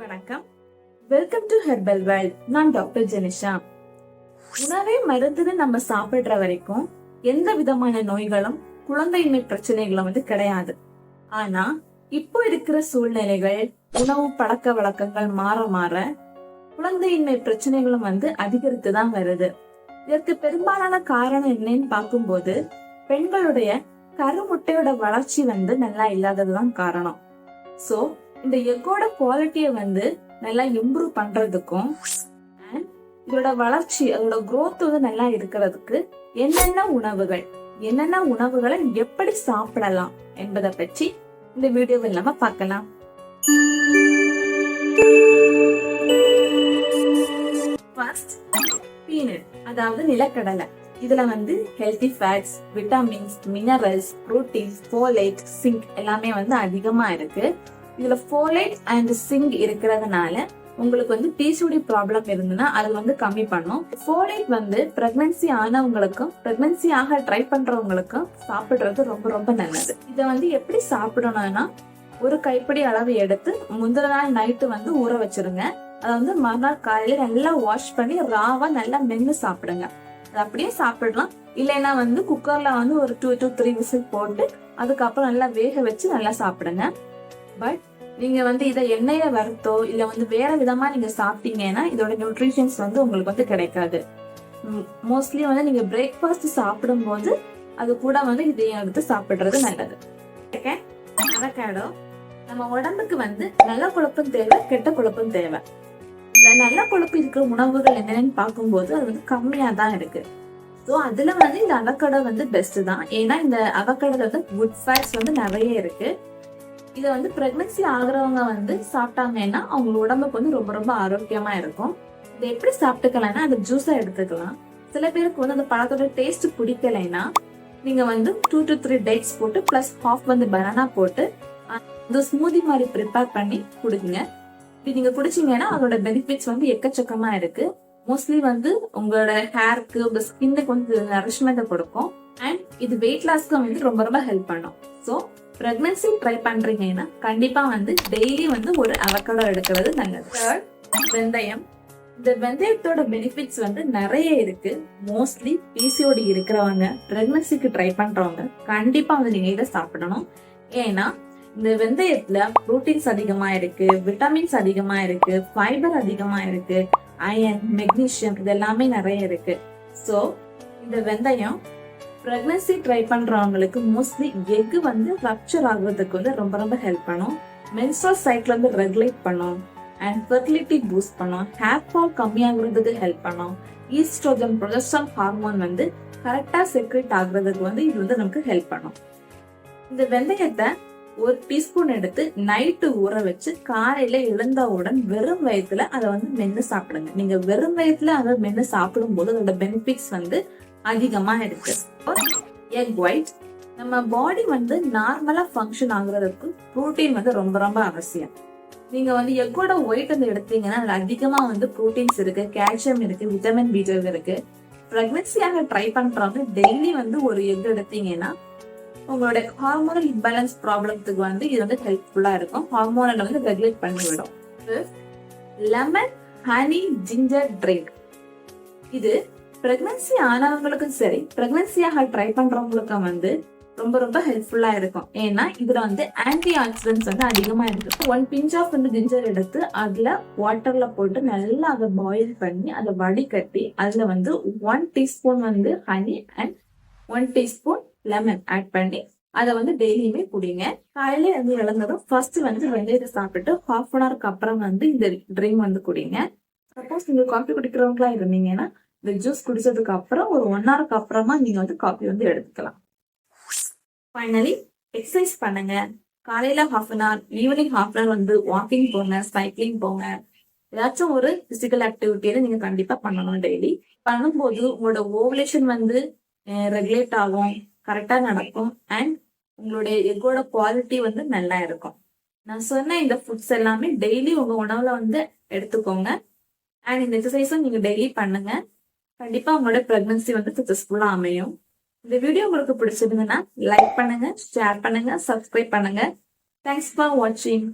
வணக்கம். Welcome to herbal world நான் doctor Jenisha உணவே மருந்துன்னு நம்ம சாப்பிடுற வரைக்கும் எந்த விதமான நோய்களும் குழந்தையின்மை பிரச்சனைகளும் வந்து கிடையாது. ஆனா இப்போ இருக்கிற சூழ்நிலைகள் உணவு பழக்க வழக்கங்கள் மாற மாற குழந்தையின்மை பிரச்சனைகளும் வந்து அதிகரித்து தான் வருது. இதற்கு பெரும்பாலான காரணம் என்னன்னு பார்க்கும்போது பெண்களுடைய கருமுட்டையோட வளர்ச்சி வந்து நல்லா இல்லாததுதான் காரணம். சோ இந்த எக்கோட குவாலிட்டியை வந்து நல்லா இம்ப்ரூவ் பண்றதுக்கும் இதோட வளர்ச்சி அதோட குரோத் வந்து நல்லா இருக்கிறதுக்கு என்னென்ன உணவுகள் என்னென்ன உணவுகளை எப்படி சாப்பிடலாம் என்பதை பற்றி இந்த வீடியோவில் நம்ம பார்க்கலாம். ஃபர்ஸ்ட் பீனட் அதாவது நிலக்கடலை. இதுல வந்து healthy fats vitamins minerals proteins folate zinc எல்லாமே வந்து அதிகமா இருக்கு. இதுல ஃபோலைட் அண்ட் சிங்க் இருக்கிறதுனால உங்களுக்கு வந்து பிசிஓடி ப்ராப்ளம் இருந்ததுன்னா அது வந்து கம்மி பண்ணும். ஃபோலைட் வந்து பிரெக்னன்சி ஆனவங்களுக்கும் பிரெக்னன்சி ஆக ட்ரை பண்றவங்களுக்கும் சாப்பிடுறது ரொம்ப ரொம்ப நல்லது. இதை வந்து எப்படி சாப்பிடணும்னா ஒரு கைப்பிடி அளவு எடுத்து முந்தின நாள் நைட்டு வந்து ஊற வச்சிருங்க. அதை வந்து மறுநாள் காலையில நல்லா வாஷ் பண்ணி ராவா நல்லா மென்று சாப்பிடுங்க. அது அப்படியே சாப்பிடலாம். இல்லைன்னா வந்து குக்கர்ல வந்து ஒரு டூ டூ த்ரீ விசில் போட்டு அதுக்கப்புறம் நல்லா வேக வச்சு நல்லா சாப்பிடுங்க. பட் நீங்க வந்து இதை எண்ணெயில வறுத்தோ இல்ல வந்து வேற விதமா நீங்க சாப்பிட்டீங்கன்னா இதோட நியூட்ரிஷன்ஸ் வந்து உங்களுக்கு வந்து கிடைக்காது. மோஸ்ட்லி வந்து நீங்க பிரேக்ஃபாஸ்ட் சாப்பிடும்போது அது கூட வந்து இதையும் எடுத்து சாப்பிடுறது நல்லது. ஓகே அவகேடோ நம்ம உடம்புக்கு வந்து நல்ல கொழுப்பும் தேவை கெட்ட கொழுப்பும் தேவை. இந்த நல்ல கொழுப்பு இருக்கிற உணவுகள் என்னென்னு பார்க்கும்போது அது வந்து கம்மியா தான் இருக்கு. ஸோ அதுல வந்து இந்த அவக்கடை வந்து பெஸ்ட் தான். ஏன்னா இந்த அவக்கடோல வந்து குட் ஃபேட்ஸ் வந்து நிறைய இருக்கு. இதை வந்து பிரெக்னன்சி ஆகுறவங்க வந்து சாப்பிட்டாங்கன்னா அவங்க உடம்புக்கு வந்து ரொம்ப ரொம்ப ஆரோக்கியமா இருக்கும். இதை எப்படி சாப்பிட்டுக்கலாம்னா அந்த ஜூஸா எடுத்துக்கலாம். சில பேருக்கு வந்து அந்த பழத்தோட டேஸ்ட் பிடிக்கலைன்னா நீங்க வந்து டூ டு த்ரீ டேட்ஸ் போட்டு பிளஸ் ஹாஃப் வந்து பனானா போட்டு இந்த ஸ்மூதி மாதிரி ப்ரிப்பேர் பண்ணி குடிங்க. இப்படி நீங்க குடிச்சீங்கன்னா அதோட பெனிஃபிட்ஸ் வந்து எக்கச்சக்கமா இருக்கு. மோஸ்ட்லி வந்து உங்களோட ஹேருக்கு உங்க ஸ்கின்னுக்கு வந்து நரிஷ்மெண்ட் கொடுக்கும். அண்ட் இது வெயிட் லாஸ்க்கு வந்து ரொம்ப ரொம்ப ஹெல்ப் பண்ணும். ஸோ பிரெக்னன்சி ட்ரை பண்றீங்கன்னா கண்டிப்பா வந்து டெய்லி வந்து ஒரு அவக்கடோ எடுக்கிறது நல்லது. தேர்ட் வெந்தயம். இந்த வெந்தயத்தோட பெனிஃபிட்ஸ் வந்து நிறைய இருக்கு. மோஸ்ட்லி பிசிஓடி இருக்கிறவங்க பிரெக்னன்சிக்கு ட்ரை பண்றவங்க கண்டிப்பா வந்து நீங்க இதை சாப்பிடணும். ஏன்னா இந்த வெந்தயத்துல புரோட்டீன்ஸ் அதிகமா இருக்கு விட்டமின்ஸ் அதிகமா இருக்கு ஃபைபர் அதிகமா இருக்கு அயன் மெக்னீஷியம் இது எல்லாமே நிறைய இருக்கு. ஸோ இந்த வெந்தயம் ப்ரெக்னன்சி ட்ரை பண்றவங்களுக்கு மோஸ்ட்லி எக் வந்து ரப்சர் ஆகுறதுக்கு வந்து ரொம்ப ரொம்ப ஹெல்ப் பண்ணும். மென்ஸ்ட்ரல் சைக்கிள் வந்து ரெகுலேட் பண்ணும். அண்ட் ஃபெர்டிலிட்டி பூஸ்ட் பண்ணும். ஹேர் ஃபால் கம்மியாகிறதுக்கு ஹெல்ப் பண்ணும். ஈஸ்ட்ரோஜன் ப்ரொஜஸ்ட்ரான் ஹார்மோன் வந்து கரெக்டாக செக்ரேட் ஆகுறதுக்கு வந்து இது வந்து நமக்கு ஹெல்ப் பண்ணும். இந்த வெந்தயத்தை ஒரு டீஸ்பூன் எடுத்து நைட்டு ஊற வச்சு காலையில எழுந்தவுடன் வெறும் வயிற்றுல அதை வந்து மென்று சாப்பிடுங்க. நீங்க வெறும் வயிற்றுல அதை மென்று சாப்பிடும் போது அதோட பெனிஃபிட்ஸ் வந்து அதிகமா இருக்கு எக் ஒயிட் நம்ம பாடி வந்து நார்மலா ஃபங்க்ஷன் ஆகுறதுக்கு புரோட்டீன் வந்து ரொம்ப ரொம்ப அவசியம். நீங்க வந்து எக்கோட ஒயிட் வந்து எடுத்தீங்கன்னா அதுல அதிகமா வந்து புரோட்டீன்ஸ் இருக்கு கால்சியம் இருக்கு விட்டமின் பி இருக்கு. பிரெக்னன்சியாக ட்ரை பண்றவங்க டெய்லி வந்து ஒரு எக் எடுத்தீங்கன்னா உங்களோட ஹார்மோனல் இம்பேலன்ஸ் ப்ராப்ளத்துக்கு வந்து இது வந்து ஹெல்ப்ஃபுல்லா இருக்கும். ஹார்மோனல் வந்து ரெகுலேட் பண்ணி விடும் லெமன் ஹனி ஜிஞ்சர் ட்ரிங்க் இது பிரெக்னன்சி ஆனவங்களுக்கும் சரி பிரெக்னன்சியாக ட்ரை பண்றவங்களுக்கும் வந்து ரொம்ப ரொம்ப ஹெல்ப்ஃபுல்லா இருக்கும். ஏன்னா இதுல வந்து ஆன்டி ஆக்சிடென்ட்ஸ் வந்து அதிகமா இருக்கு. ஒன் பிஞ்ச் ஆஃப் வந்து ஜிஞ்சர் எடுத்து அதுல வாட்டர்ல போட்டு நல்லா அதை பாயில் பண்ணி அதை வடிகட்டி அதுல வந்து ஒன் டீஸ்பூன் வந்து honey and one teaspoon lemon add பண்ணி அதை வந்து டெய்லியுமே குடிங்க. காலையில வந்து இழந்ததும் ஃபர்ஸ்ட் வந்து வெந்தயத்தை சாப்பிட்டு ஹாஃப் அன் ஹவருக்கு அப்புறம் வந்து இந்த ட்ரிங்க் வந்து குடிங்க. சப்போஸ் நீங்க காஃபி குடிக்கிறவங்களா இருந்தீங்கன்னா இந்த ஜூஸ் குடிச்சதுக்கு அப்புறம் ஒரு ஒன் ஹவருக்கு அப்புறமா நீங்க வந்து காஃபி வந்து எடுத்துக்கலாம். ஃபைனலி எக்ஸசைஸ் பண்ணுங்க. காலையில half an hour evening half an hour வந்து வாக்கிங் போங்க சைக்கிளிங் போங்க. ஏதாச்சும் ஒரு பிசிக்கல் ஆக்டிவிட்டியில நீங்க கண்டிப்பா பண்ணணும் டெய்லி பண்ணும்போது உங்களோட ஓவலேஷன் வந்து ரெகுலேட் ஆகும் கரெக்டா நடக்கும் அண்ட் உங்களுடைய எக்கோட குவாலிட்டி வந்து நல்லா இருக்கும். நான் சொன்ன இந்த ஃபுட்ஸ் எல்லாமே டெய்லி உங்க உணவுல வந்து எடுத்துக்கோங்க. அண்ட் இந்த எக்ஸசைஸும் நீங்க டெய்லி பண்ணுங்க. கண்டிப்பா உங்களோட பிரெக்னன்சி வந்து சக்சஸ்ஃபுல்லா அமையும். இந்த வீடியோ உங்களுக்கு பிடிச்சிருந்ததுன்னா லைக் பண்ணுங்க ஷேர் பண்ணுங்க சப்ஸ்கிரைப் பண்ணுங்க. தேங்க்ஸ் ஃபார் வாட்சிங்